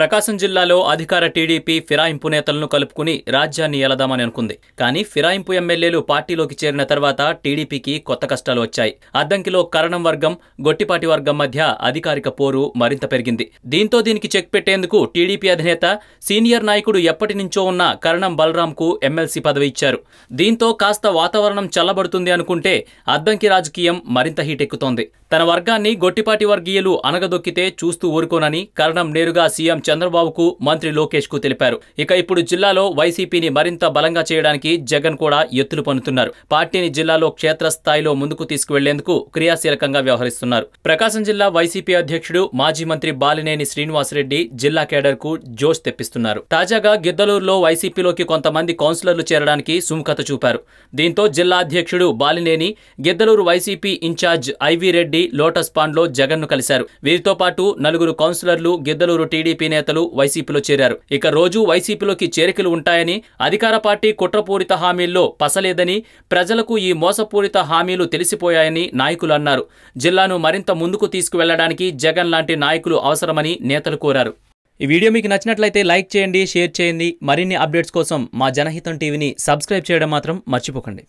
ప్రకాశం జిల్లాలో అధికార టీడీపీ ఫిరాయింపు నేతలను కలుపుకుని రాజ్యాన్ని ఏలదామని అనుకుంది. కానీ ఫిరాయింపు ఎమ్మెల్యేలు పార్టీలోకి చేరిన తర్వాత టీడీపీకి కొత్త కష్టాలు వచ్చాయి. అద్దంకిలో కరణం వర్గం గొట్టిపాటి వర్గం మధ్య అధికారిక పోరు మరింత పెరిగింది. దీంతో దీనికి చెక్ పెట్టేందుకు టీడీపీ అధినేత సీనియర్ నాయకుడు ఎప్పటి నుంచో ఉన్న కరణం బలరాంకు ఎమ్మెల్సీ పదవి ఇచ్చారు. దీంతో కాస్త వాతావరణం చల్లబడుతుంది అనుకుంటే అద్దంకి రాజకీయం మరింత హీటెక్కుతోంది. తన వర్గాన్ని గొట్టిపాటి వర్గీయులు అనగదొక్కితే చూస్తూ ఊరుకోనని కరణం నేరుగా సీఎం చంద్రబాబుకు మంత్రి లోకేష్కు తెలిపారు. ఇక ఇప్పుడు జిల్లాలో వైసీపీని మరింత బలంగా చేయడానికి జగన్ కూడా ఎత్తులు పన్నుతున్నారు. పార్టీని జిల్లాలో క్షేత్రస్థాయిలో ముందుకు తీసుకువెళ్ళేందుకు క్రియాశీలకంగా వ్యవహరిస్తున్నారు. ప్రకాశం జిల్లా వైసీపీ అధ్యక్షుడు మాజీ మంత్రి బాలినేని శ్రీనివాసరెడ్డి జిల్లా కేడర్కు జోష్ తెప్పిస్తున్నారు. తాజాగా గిద్దలూరులో వైసీపీలోకి కొంతమంది కౌన్సిలర్లు చేరడానికి సుముఖత చూపారు. దీంతో జిల్లా అధ్యక్షుడు Balineni Giddalur YCP in-charge IV Reddy lotus పాండ్లో జగన్ను కలిశారు. వీరితో పాటు నలుగురు కౌన్సిలర్లు గిద్దలూరు టీడీపీ నేతలు వైసీపీలో చేరారు. ఇక రోజు వైసీపీలోకి చేరికలు ఉంటాయని అధికార పార్టీ కుట్రపూరిత హామీల్లో పసలేదని ప్రజలకు ఈ మోసపూరిత హామీలు తెలిసిపోయాయని నాయకులు అన్నారు. జిల్లాను మరింత ముందుకు తీసుకువెళ్ళడానికి జగన్ లాంటి నాయకులు అవసరమని నేతలు కోరారు. ఈ వీడియో మీకు నచ్చినట్లయితే లైక్ చేయండి షేర్ చేయండి. మరిన్ని అప్డేట్స్ కోసం మా జనహితం టీవీని సబ్స్క్రైబ్ చేయడం మాత్రం మర్చిపోకండి.